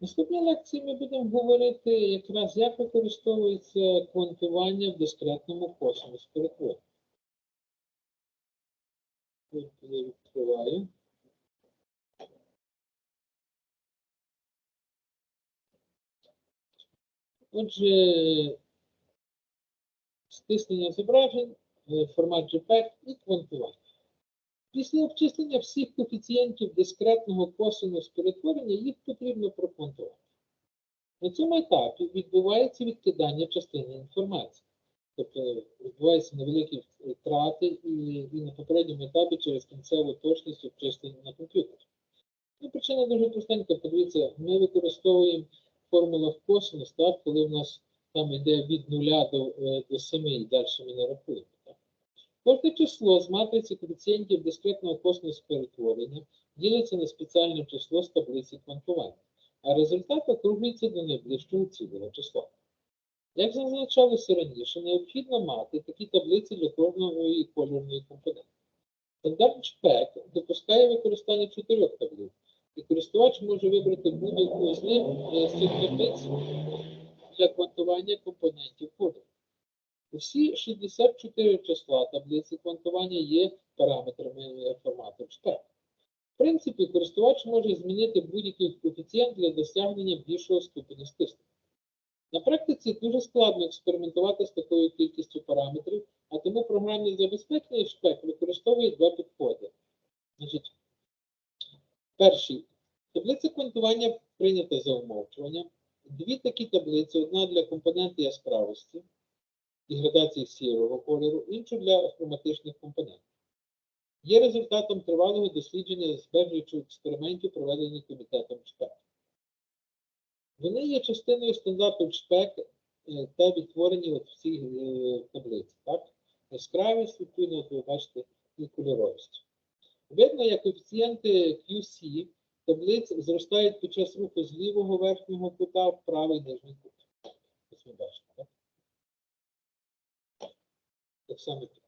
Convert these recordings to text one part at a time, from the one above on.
Наступній лекції ми будемо говорити якраз, як використовується квантування в дискретному космос перетворення. Я відкриваю. Отже, стиснення зображень, е, формат JPEG і квантування. Після обчислення всіх коефіцієнтів дискретного косинус перетворення їх потрібно проквантувати. На цьому етапі відбувається відкидання частини інформації. Тобто відбуваються невеликі втрати і, і на попередньому етапі через кінцеву точність обчислення на комп'ютері. Ну, причина дуже простенька. Подивіться, ми використовуємо формулах косинус, так, коли в нас там йде від 0 до, е, до 7 і далі ми не рахуємо. Кожне число з матриці коефіцієнтів дискретного косинусу перетворення ділиться на спеціальне число з таблиці квантування, а результат округлюється до найближчого цілого числа. Як зазначалося раніше, необхідно мати такі таблиці для кожної кольорної компоненти. Стандарт ЧПЕК допускає використання чотирьох таблиць, і користувач може вибрати будь-яку з них з цих таблиць для квантування компонентів кольору. Усі 64 числа таблиці квантування є параметрами формату ЧПЕК. В принципі, користувач може змінити будь-який коефіцієнт для досягнення більшого ступеня стиснення. На практиці дуже складно експериментувати з такою кількістю параметрів, а тому програмне забезпечення ШПЕК використовує два підходи. Значить, перший. Таблиця квантування прийнята за умовчуванням. Дві такі таблиці: одна для компоненти яскравості і градації сірого кольору, іншу для хроматичних компонентів. Є результатом тривалого дослідження збережуючих експериментів, проведених комітетом ЧПЕК. Вони є частиною стандарту ЧПЕК е, та відтворені от в цій е, таблиці. Так? Яскравість, відповідно, ви бачите, і кольоровість. Видно, як коефіцієнти QC таблиць зростають під час руху з лівого верхнього кута в правий нижній кут. Ось ви бачите, так? Так само тут.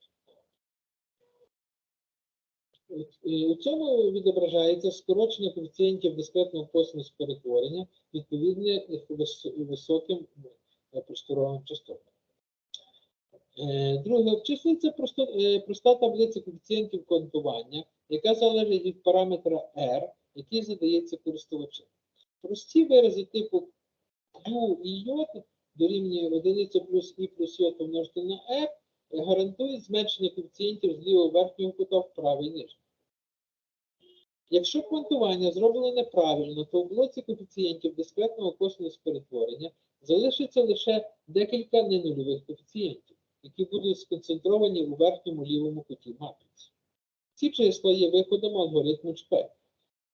Е, У цьому відображається скорочення коефіцієнтів дискретного косинусу перетворення відповідне вис- високим е, просторовим частотам. Е, Друге, обчислюється проста таблиця коефіцієнтів квантування, яка залежить від параметра R, який задається користувачем. Прості вирази типу Q і J дорівнює 1 плюс І плюс J помножити на R гарантують зменшення коефіцієнтів з лівого верхнього кута в правий нижній. Якщо квантування зроблено неправильно, то в блоці коефіцієнтів дискретного косинусу перетворення залишиться лише декілька ненульових коефіцієнтів, які будуть сконцентровані у верхньому лівому куті матриці. Ці числа є виходом алгоритму ЧПЕК,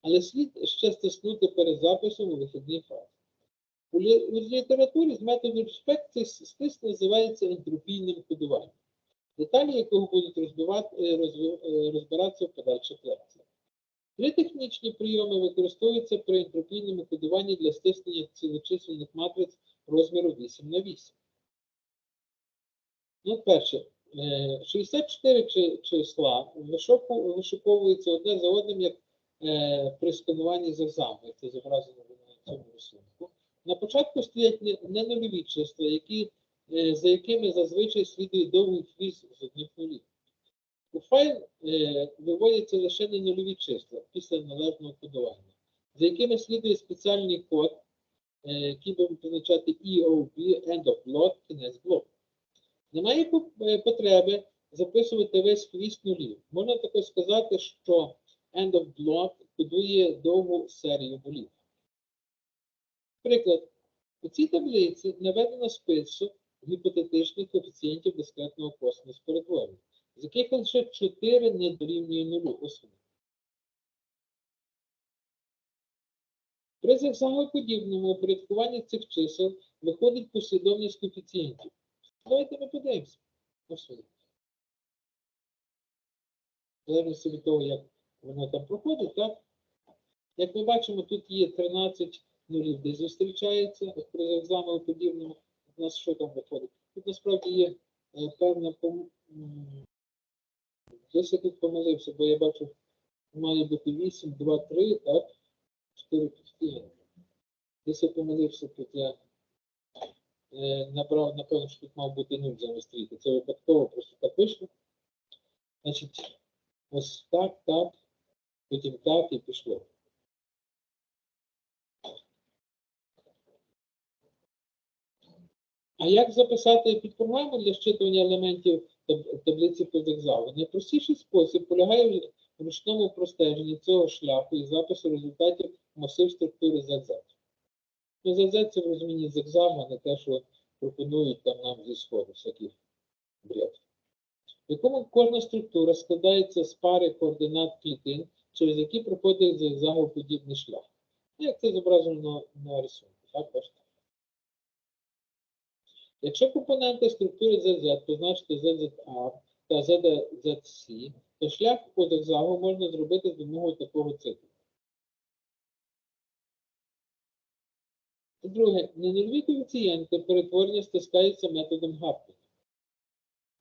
але слід ще стиснути перед записом у вихідній фазі. У літературі з методом ЧПЕК цей стиск називається ентропійним кодуванням, деталі якого будуть розбивати, е, е, розбиратися в подальших лекціях. Три технічні прийоми використовуються при ентропійному кодуванні для стиснення цілочисленних матриць розміру 8 на 8. Ну, перше, е, 64 числа вишуку- вишуковуються одне за одним, як е, при скануванні зерзами, як це зображено на цьому рисунку. На початку стоять не- ненульові числа, які, е, за якими зазвичай слідує довгий хвіст з одних нулів. У файл е, виводяться лише ненульові числа після належного кодування, за якими слідує спеціальний код, е, який буде позначати EOB, End of Block, кінець блоку. Немає е, потреби записувати весь хвіст нулів. Можна також сказати, що End of Block кодує довгу серію нулів. Приклад. У цій таблиці наведено список гіпотетичних коефіцієнтів дискретного косинусу перетворення, з яких лише 4 не дорівнює нулю особи. При зигзагоподібному упорядкуванні цих чисел виходить послідовність коефіцієнтів. Давайте ми подивимося. Залежності від того, як воно там проходить, так? Як ми бачимо, тут є 13 нулів, де зустрічається, при екзаменоподібному у нас що там виходить? Тут насправді є е, певна. Десь я тут помилився, бо я бачу, має бути 8, 2, 3, так? 4 коефіцієнти. Десь я помилився, тут я е, набрав, напевно, що тут мав бути 0 замість трійки. Це випадково, просто так вийшло. Значить, ось так, так, потім так і пішло. А як записати під програму для щитування елементів таб- таблиці по зигзагу? Найпростіший спосіб полягає в ручному простеженні цього шляху і запису результатів масив структури ZZ. Ну, ZZ це в розумінні зигзагу, а не те, що пропонують там нам зі сходу всяких бред. В якому кожна структура складається з пари координат клітин, через які проходить зигзагоподібний шлях. Ну, Як це зображено на рисунку, так бачите? Якщо компоненти структури ZZ позначити ZZR та ZZC, то шлях по зигзагу можна зробити з допомогою такого циклу. Друге, ненульові коефіцієнти перетворення стискаються методом Гаппінга.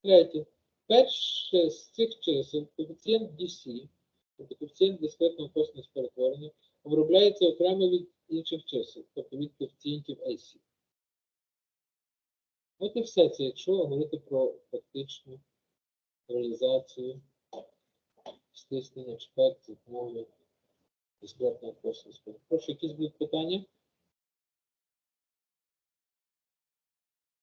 Третє, перше з цих чисел, коефіцієнт DC, тобто коефіцієнт дискретного косинус перетворення, обробляється окремо від інших чисел, тобто від коефіцієнтів AC. От і все це, якщо говорити про фактичну реалізацію стиснення з допомогою дискретного косинусу. Прошу, якісь будуть питання?